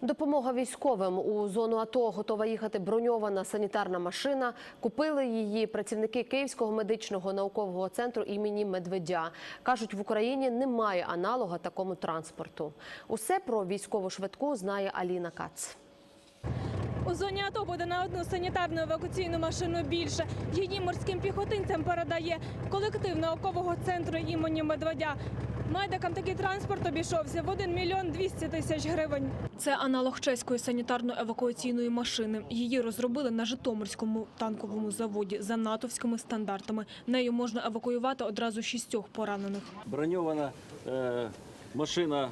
Допомога військовим у зону АТО готова їхати броньована санітарна машина. Купили її працівники Київського медичного наукового центру імені Медведя. кажуть, в Україні немає аналога такому транспорту. Усе про військову швидку знає Аліна Кац. У зоні АТО буде на одну санітарну евакуаційну машину більше. Її морським піхотинцям передає колектив наукового центру імені Медведя. Медикам такий транспорт обійшовся в 1 мільйон 200 тисяч гривень. Це аналог чеської санітарно-евакуаційної машини. Її розробили на Житомирському танковому заводі за натовськими стандартами. Нею можна евакуювати одразу шістьох поранених. броньована е, машина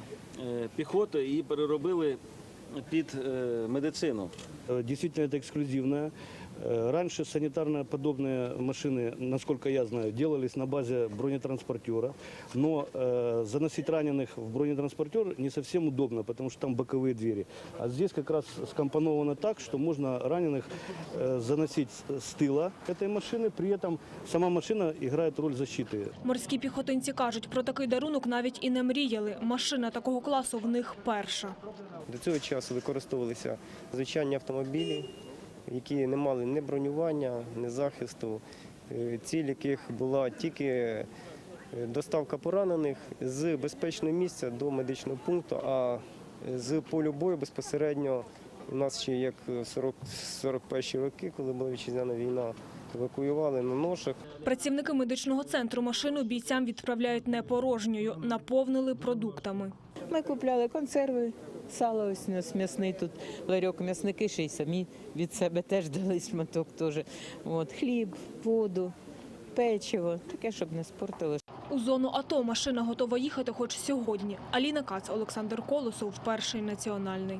е, піхоти, її переробили під е, медицину. Э, Действительно, это эксклюзивная. Э, Раньше санитарно-подобные машины, насколько я знаю, делались на базе бронетранспортера. Но э, заносить раненых в бронетранспортер не совсем удобно, потому что там боковые двери. А здесь как раз скомпоновано так, что можно раненых э, заносить с- с тыла этой машины. При этом сама машина играет роль защиты. Морські піхотинці кажуть, про такий дарунок навіть і не мріяли. Машина такого класу в них перша. До цього часу використовувалися звичайні автомобілі, які не мали ні бронювання, ні захисту, е, ціль яких була тільки е, доставка поранених з безпечного місця до медичного пункту, а з полю бою безпосередньо у нас ще як 40, 41 роки, коли була вітчизняна війна, евакуювали на ношах. Працівники медичного центру машину бійцям відправляють не порожньою, наповнили продуктами. Ми купляли консерви, сало ось у нас м'ясний тут ларьок, м'ясники ще й самі від себе теж дали шматок теж. От, хліб, воду, печиво, таке, щоб не спортили. У зону АТО машина готова їхати хоч сьогодні. Аліна Кац, Олександр Колосов, перший національний.